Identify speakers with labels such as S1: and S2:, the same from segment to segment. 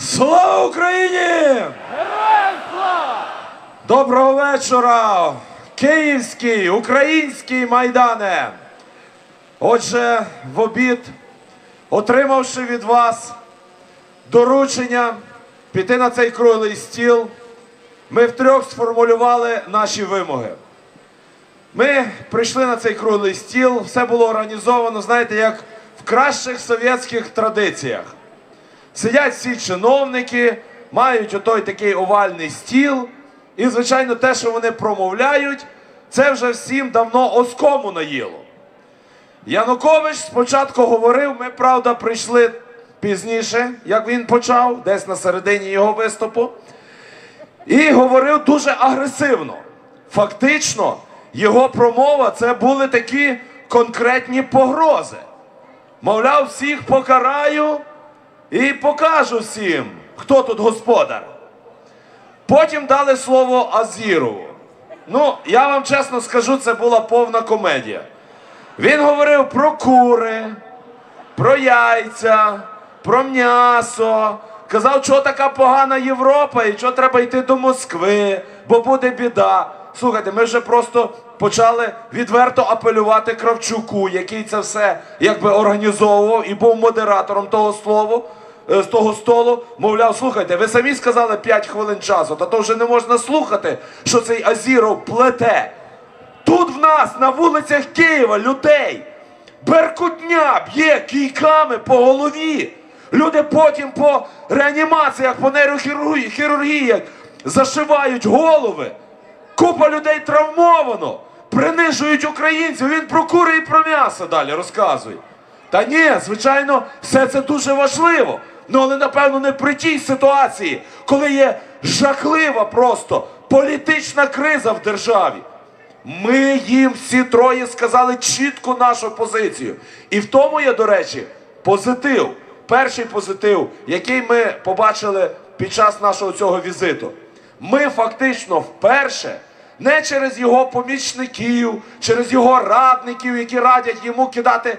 S1: Слава Україні!
S2: Героям слава!
S1: Доброго вечора! Київський, український майдане! Отже, в обід, отримавши від вас доручення піти на цей круглий стіл, ми втрьох сформулювали наші вимоги. Ми прийшли на цей круглий стіл, все було організовано, знаєте, як в кращих совєтських традиціях. Сидять всі чиновники, мають отой такий овальний стіл. І, звичайно, те, що вони промовляють, це вже всім давно оскому наїло. Янукович спочатку говорив, ми, правда, прийшли пізніше, як він почав, десь на середині його виступу. І говорив дуже агресивно. Фактично, його промова це були такі конкретні погрози. Мовляв, всіх покараю і покажу всім, хто тут господар. Потім дали слово Азірову. Ну, я вам чесно скажу, це була повна комедія. Він говорив про кури, про яйця, про м'ясо. Казав, що така погана Європа і що треба йти до Москви, бо буде біда. Слухайте, ми вже просто почали відверто апелювати Кравчуку, який це все якби організовував і був модератором того слову, е, з того столу. Мовляв, слухайте, ви самі сказали 5 хвилин часу, та то вже не можна слухати, що цей Азіров плете. Тут в нас на вулицях Києва людей беркутня б'є кійками по голові. Люди потім по реанімаціях, по нейрохірургії хірургіях зашивають голови. Купа людей травмовано, принижують українців. Він про кури і про м'ясо далі розказує. Та ні, звичайно, все це дуже важливо. Ну, але напевно не при тій ситуації, коли є жахлива просто політична криза в державі. Ми їм всі троє сказали чітко нашу позицію. І в тому є, до речі, позитив. Перший позитив, який ми побачили під час нашого цього візиту. Ми фактично вперше, не через його помічників, через його радників, які радять йому кидати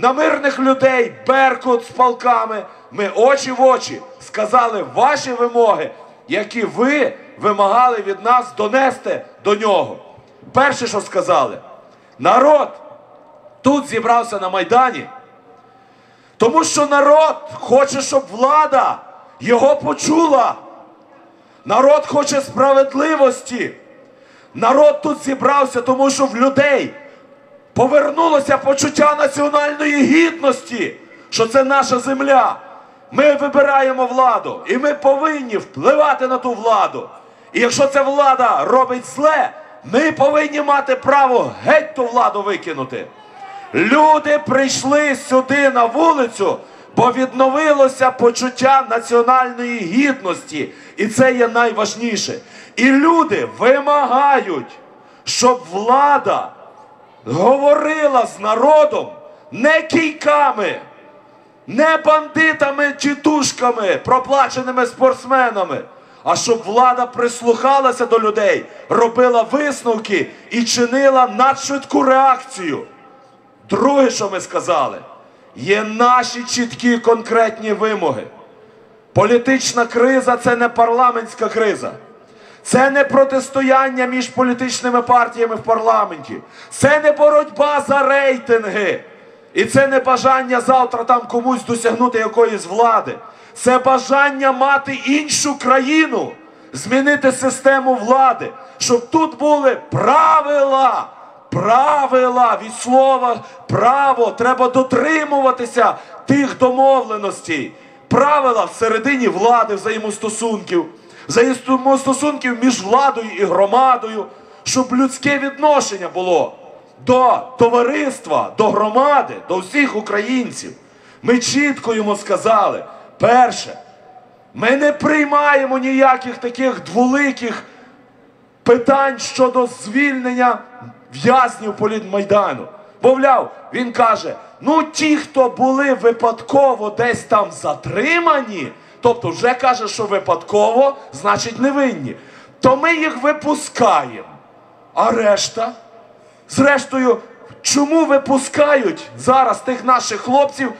S1: на мирних людей беркут з палками. Ми очі в очі сказали ваші вимоги, які ви вимагали від нас донести до нього. Перше, що сказали, народ тут зібрався на Майдані, тому що народ хоче, щоб влада його почула. Народ хоче справедливості. Народ тут зібрався, тому що в людей повернулося почуття національної гідності, що це наша земля. Ми вибираємо владу, і ми повинні впливати на ту владу. І якщо ця влада робить зле, ми повинні мати право геть ту владу викинути. Люди прийшли сюди на вулицю, бо відновилося почуття національної гідності. І це є найважніше. І люди вимагають, щоб влада говорила з народом не кійками, не бандитами чи тушками, проплаченими спортсменами, а щоб влада прислухалася до людей, робила висновки і чинила надшвидку реакцію. Друге, що ми сказали, є наші чіткі конкретні вимоги. Політична криза це не парламентська криза. Це не протистояння між політичними партіями в парламенті. Це не боротьба за рейтинги. І це не бажання завтра там комусь досягнути якоїсь влади. Це бажання мати іншу країну, змінити систему влади, щоб тут були правила. Правила від слова право треба дотримуватися тих домовленостей. Правила всередині влади взаємостосунків, взаємостосунків між владою і громадою, щоб людське відношення було до товариства, до громади, до всіх українців. Ми чітко йому сказали: перше, ми не приймаємо ніяких таких дволиких питань щодо звільнення в'язнів політмайдану. Мовляв, він каже: ну ті, хто були випадково десь там затримані, тобто вже каже, що випадково, значить невинні, то ми їх випускаємо. А решта? Зрештою, чому випускають зараз тих наших хлопців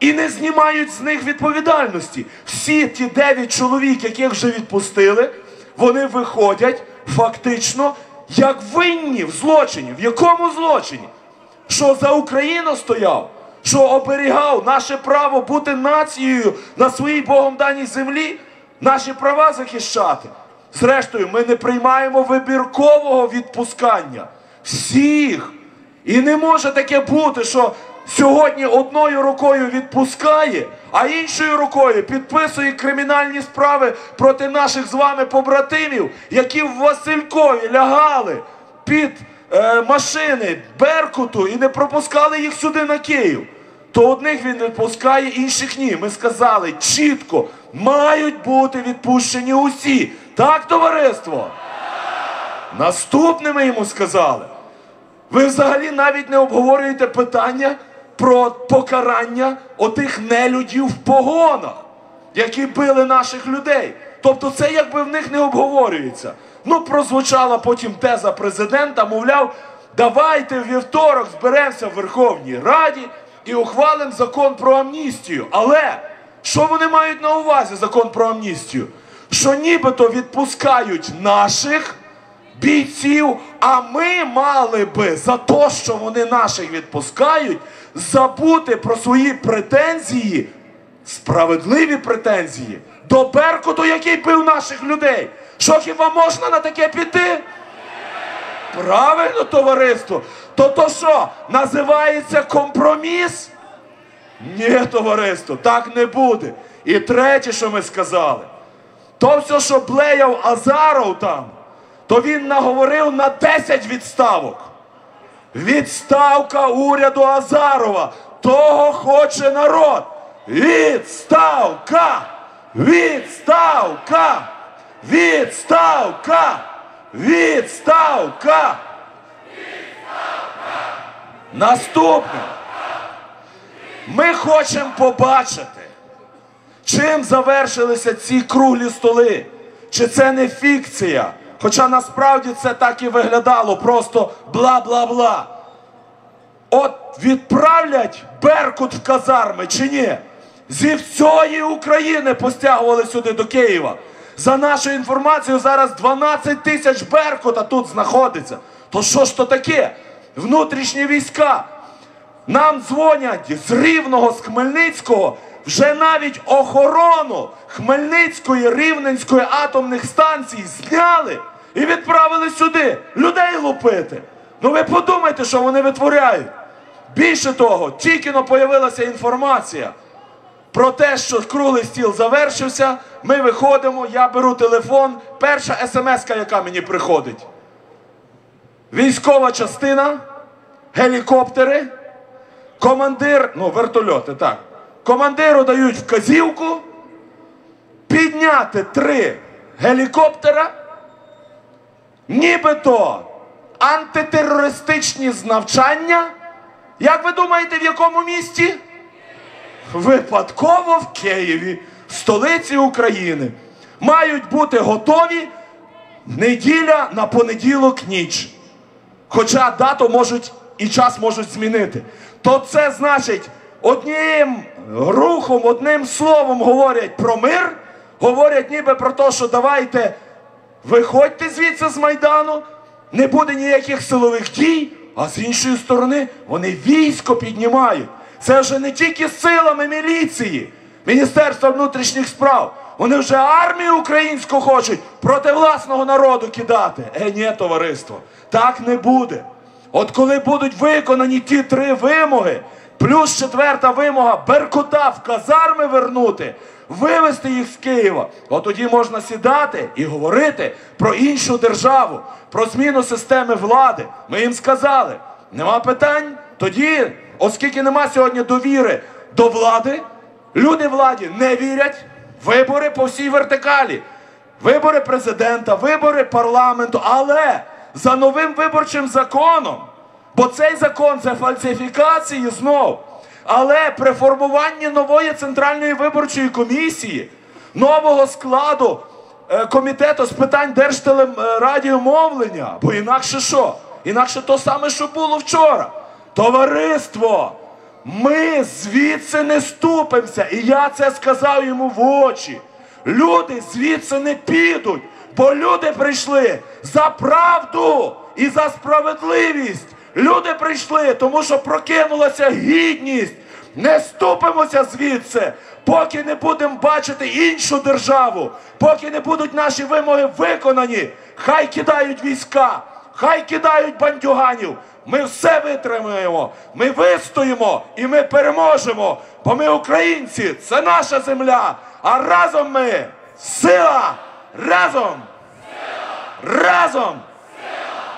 S1: і не знімають з них відповідальності. Всі ті дев'ять чоловік, яких вже відпустили, вони виходять фактично як винні в злочині. В якому злочині? Що за Україну стояв? Що оберігав наше право бути нацією на своїй Богом даній землі, наші права захищати. Зрештою, ми не приймаємо вибіркового відпускання всіх. І не може таке бути, що сьогодні одною рукою відпускає, а іншою рукою підписує кримінальні справи проти наших з вами побратимів, які в Василькові лягали під е, машини Беркуту і не пропускали їх сюди на Київ. То одних він відпускає, інших ні. Ми сказали чітко, мають бути відпущені усі. Так, товариство? Наступне ми йому сказали. Ви взагалі навіть не обговорюєте питання про покарання отих нелюдів в погонах, які били наших людей. Тобто це якби в них не обговорюється. Ну, прозвучала потім теза президента, мовляв, давайте в вівторок зберемося в Верховній Раді і ухвалимо закон про амністію. Але що вони мають на увазі закон про амністію? Що нібито відпускають наших бійців, а ми мали би за те, що вони наших відпускають, забути про свої претензії, справедливі претензії до Беркуту, який бив наших людей. Що хіба можна на таке піти? Правильно, товариство. То то що, називається компроміс? Ні, товариство, так не буде. І третє, що ми сказали, то все, що блеяв Азаров там, то він наговорив на 10 відставок. Відставка уряду Азарова. Того хоче народ. Відставка! Відставка! Відставка! Відставка! Наступне. Ми хочемо побачити, чим завершилися ці круглі столи. Чи це не фікція? Хоча насправді це так і виглядало, просто бла-бла-бла. От відправлять Беркут в казарми чи ні? Зі всієї України постягували сюди до Києва. За нашою інформацією, зараз 12 тисяч Беркута тут знаходиться. То що ж то таке? Внутрішні війська. Нам дзвонять з Рівного, з Хмельницького, вже навіть охорону Хмельницької Рівненської атомних станцій зняли і відправили сюди людей лупити. Ну ви подумайте, що вони витворяють. Більше того, тільки но появилася інформація про те, що круглий стіл завершився. Ми виходимо, я беру телефон. Перша смс, яка мені приходить. Військова частина, гелікоптери, командир, ну, вертольоти, так. Командиру дають вказівку підняти три гелікоптера, нібито антитерористичні навчання. Як ви думаєте, в якому місті? Випадково в Києві, столиці України. Мають бути готові неділя на понеділок ніч. Хоча дату можуть і час можуть змінити. То це значить, одним рухом, одним словом говорять про мир, говорять ніби про те, що давайте виходьте звідси з Майдану, не буде ніяких силових дій, а з іншої сторони вони військо піднімають. Це вже не тільки силами міліції, Міністерства внутрішніх справ. Вони вже армію українську хочуть проти власного народу кидати. Е, ні, товариство, так не буде. От коли будуть виконані ті три вимоги, плюс четверта вимога Беркута в казарми вернути, вивезти їх з Києва, от тоді можна сідати і говорити про іншу державу, про зміну системи влади. Ми їм сказали, нема питань. Тоді, оскільки нема сьогодні довіри до влади, люди владі не вірять. Вибори по всій вертикалі. Вибори президента, вибори парламенту, але за новим виборчим законом. Бо цей закон це фальсифікації знов. Але при формуванні нової центральної виборчої комісії, нового складу е, комітету з питань держтелерадіомовлення, бо інакше що? Інакше то саме, що було вчора. Товариство, Ми звідси не ступимося. І я це сказав йому в очі. Люди звідси не підуть, бо люди прийшли за правду і за справедливість. Люди прийшли, тому що прокинулася гідність. Не ступимося звідси, поки не будемо бачити іншу державу, поки не будуть наші вимоги виконані. Хай кидають війська, хай кидають бандюганів. Ми все витримаємо, ми вистоїмо і ми переможемо. Бо ми українці, це наша земля. А разом ми сила! Разом! Разом!